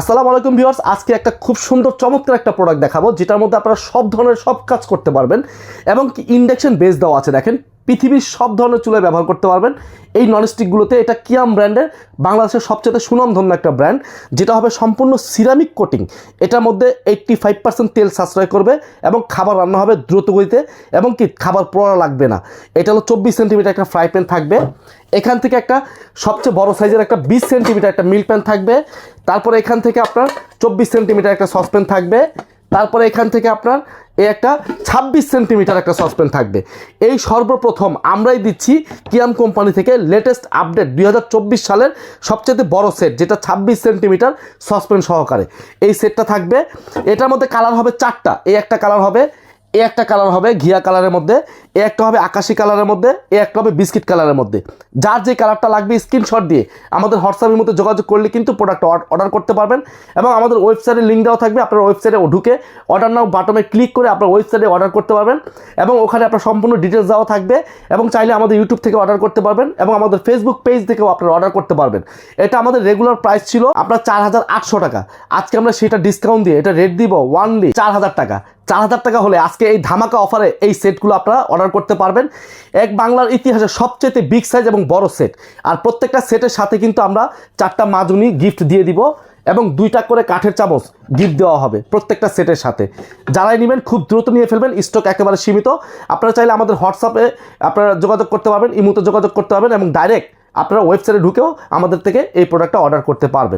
আসসালামু আলাইকুম ভিউয়ার্স, আজকে একটা খুব সুন্দর চমৎকার একটা প্রোডাক্ট দেখাবো, যেটার মধ্যে আপনারা সব ধরনের সব কাজ করতে পারবেন, এবং ইন্ডাকশন বেস দেওয়া আছে, দেখেন। পৃথিবীর সব ধরনের চুলায় ব্যবহার করতে পারবেন। এই ননস্টিকগুলোতে এটা কিয়াম ব্র্যান্ডের বাংলাদেশের সবচেয়ে সুনামধন্য একটা ব্র্যান্ড যেটা হবে সম্পূর্ণ সিরামিক কোটিং এটার মধ্যে এইট্টি ফাইভ পার্সেন্ট তেল সাশ্রয় করবে এবং খাবার রান্না হবে দ্রুত গতিতে এবং কি খাবার পোড়া লাগবে না। এটা হলো চব্বিশ সেন্টিমিটার একটা ফ্রাই প্যান থাকবে। এখান থেকে একটা সবচেয়ে বড় সাইজের একটা বিশ সেন্টিমিটার একটা মিল প্যান থাকবে। তারপরে এখান থেকে আপনার চব্বিশ সেন্টিমিটার একটা সসপ্যান থাকবে। তারপরে এখান থেকে আপনার এই একটা ছাব্বিশ সেন্টিমিটার একটা সসপ্যান থাকবে। এই সর্বপ্রথম আমরাই দিচ্ছি কিয়াম কোম্পানি থেকে লেটেস্ট আপডেট দুই হাজার চব্বিশ সালের সবচেয়ে বড় সেট যেটা ছাব্বিশ সেন্টিমিটার সসপ্যান সহকারে। এই সেটটা থাকবে, এটার মধ্যে কালার হবে চারটা। এই একটা কালার হবে এ একটা কালার হবে ঘিয়া কালারের মধ্যে, এ একটা হবে আকাশি কালারের মধ্যে, এ একটা হবে বিস্কিট কালারের মধ্যে। যার যে কালারটা লাগবে স্ক্রিনশট দিয়ে আমাদের হোয়াটসঅ্যাপের মধ্যে যোগাযোগ করলে কিন্তু প্রোডাক্ট অর্ডার করতে পারবেন এবং আমাদের ওয়েবসাইটের লিঙ্ক দেওয়া থাকবে, আপনার ওয়েবসাইটে ঢুকে অর্ডার নাও বাটনে ক্লিক করে আপনার ওয়েবসাইটে অর্ডার করতে পারবেন এবং ওখানে আপনার সম্পূর্ণ ডিটেলস দেওয়া থাকবে এবং চাইলে আমাদের ইউটিউব থেকে অর্ডার করতে পারবেন এবং আমাদের ফেসবুক পেজ থেকেও আপনারা অর্ডার করতে পারবেন। এটা আমাদের রেগুলার প্রাইস ছিল আপনার চার হাজার আটশো টাকা। আজকে আমরা সেটা ডিসকাউন্ট দিয়ে, এটা রেট দিব ওয়ানলি চার হাজার টাকা। চার হাজার টাকা হলে আজকে এই ধামাকা অফারে এই সেটগুলো আপনারা অর্ডার করতে পারবেন। এক বাংলার ইতিহাসে সবচেয়ে বিগ সাইজ এবং বড় সেট আর প্রত্যেকটা সেটের সাথে কিন্তু আমরা চারটা মাজুনি গিফট দিয়ে দিব এবং দুইটা করে কাঠের চামচ গিফট দেওয়া হবে প্রত্যেকটা সেটের সাথে। যারাই নেবেন খুব দ্রুত নিয়ে ফেলবেন স্টক একেবারে সীমিত। আপনারা চাইলে আমাদের হোয়াটসঅ্যাপে আপনারা যোগাযোগ করতে পারবেন, ইমুতে যোগাযোগ করতে পারবেন এবং ডাইরেক্ট আপনারা ওয়েবসাইটে ঢুকেও আমাদের থেকে এই প্রোডাক্টটা অর্ডার করতে পারবেন।